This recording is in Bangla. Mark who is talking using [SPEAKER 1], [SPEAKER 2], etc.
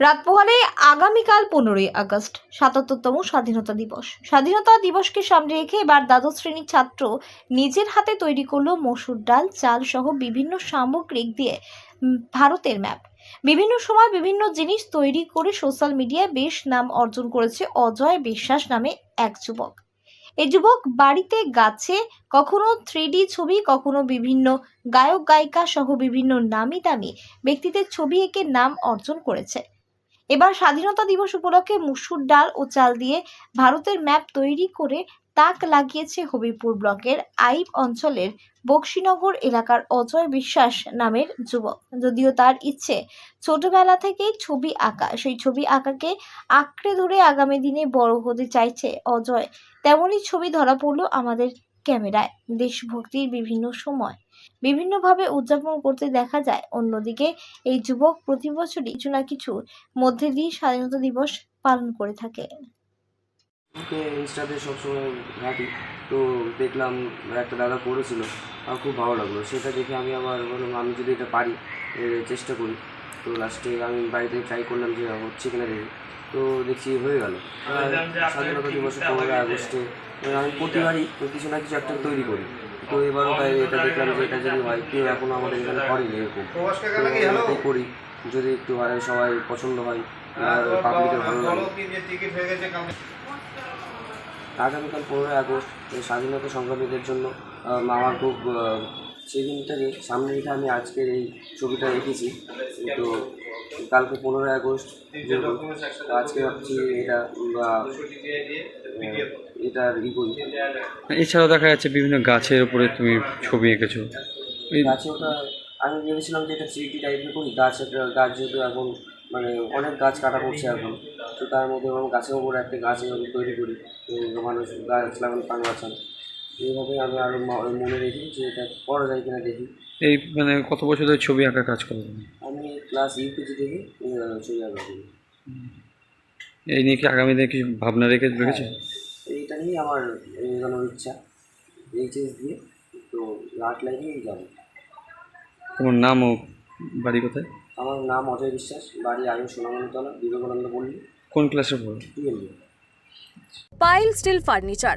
[SPEAKER 1] রাত পোহালে আগামীকাল পনেরোই আগস্ট, সাতাত্তরতম স্বাধীনতা দিবস। স্বাধীনতা দিবসকে সামনে রেখে এবার দ্বাদশ শ্রেণির ছাত্র নিজের হাতে তৈরি করল মসুর ডাল, চাল সহ বিভিন্ন সামগ্রিক দিয়ে ভারতের ম্যাপ। বিভিন্ন সময় বিভিন্ন জিনিস তৈরি করে সোশ্যাল মিডিয়ায় বেশ নাম অর্জন করেছে অজয় বিশ্বাস নামে এক যুবক। এই যুবক বাড়িতে গাছে কখনো থ্রি ছবি, কখনো বিভিন্ন গায়ক গায়িকা সহ বিভিন্ন নামি দামি ব্যক্তিদের ছবি এঁকে নাম অর্জন করেছে। এবার স্বাধীনতা দিবস উপলক্ষে মুসুর ডাল ও চাল দিয়ে ভারতের ম্যাপ তৈরি করে তাক লাগিয়েছে হবিপুর ব্লকের আইব অঞ্চলের বক্সিনগর এলাকার অজয় বিশ্বাস নামের যুবক। যদিও তার ইচ্ছে ছোটবেলা থেকেই ছবি আঁকা, সেই ছবি আঁকাকে আঁকড়ে ধরে আগামী দিনে বড় হতে চাইছে অজয়। তেমনই ছবি ধরা পড়ল আমাদের ক্যামেরায় দেশভক্তির বিভিন্ন সময় বিভিন্নভাবে উদযাপন করতে দেখা যায়। অন্যদিকে এই যুবক প্রতি বছরই কিছু না কিছু মধ্যে দিয়ে স্বাধীনতা দিবস পালন করে থাকে।
[SPEAKER 2] ইনস্টাতে সবসময় তো দেখলাম একটা দাদা করেছিল। আমার খুব ভালো লাগল। সেটা দেখে আমি আবার বললাম, আমি যদি এটা পারি চেষ্টা করি। তো লাস্টে আমি বাড়িতে ট্রাই করলাম যে হচ্ছে কিনা দেখি। তো দেখছি হয়ে গেল। স্বাধীনতা দিবসে পনেরোই আগস্টে। আমি প্রতিবারই কিছু না কিছু একটা তৈরি করি। তো এবারও তাই এটা দেখলাম যে এটা যদি হয় কেউ এখনও আমাদের এখানে করেনি এরকম। তো করি যদি একটু হয় সবাই পছন্দ হয় আর পাবলিকের ভালো লাগে। আগামীকাল পনেরোই আগস্ট এই স্বাধীনতা সংগ্রামীদের জন্য আমার খুব সেদিনটাকে সামনে রেখে আমি আজকের এই ছবিটা রেখেছি তো কালকে পনেরোই আগস্ট আজকে ভাবছি এটা বা এটা ই করি।
[SPEAKER 3] এছাড়াও দেখা যাচ্ছে বিভিন্ন গাছের উপরে তুমি ছবি এঁকেছো। এই
[SPEAKER 2] গাছে ওটা আমি ভেবেছিলাম যে এটা থ্রি টাইপের করি গাছ একটা গাছ যেহেতু এখন মানে অনেক গাছ কাটা পড়ছে এখন তো তার মধ্যে গাছের উপরে একটা গাছ তৈরি করি মানুষ গাছ লাগানো পান বাঁচান এইভাবে আমি আরও মনে রেখি যে এটা করা যায় কিনা দেখি।
[SPEAKER 3] এই মানে কত বছর ধরে ছবি আঁকার কাজ করো তুমি
[SPEAKER 2] আমি ক্লাস ইউকেজি থেকে ছবি আঁকা করি।
[SPEAKER 3] এই নিয়ে কি আগামী দিনে কিছু ভাবনা রেখে রেখেছো
[SPEAKER 2] এইটা নিয়েই আমার এগোনোর ইচ্ছা। এইচএস দিয়ে তো আর্ট লাইনেই যাব।
[SPEAKER 3] তোমার নাম ও বাড়ি কোথায়?
[SPEAKER 2] আমার নাম অজয় বিশ্বাস বাড়ি আয়ু সোনামণিতলা বিবেকানন্দ পল্লী।
[SPEAKER 3] কোন ক্লাসে পড়ো?
[SPEAKER 2] টুয়েলভে
[SPEAKER 4] পাইল স্টিল ফার্নিচার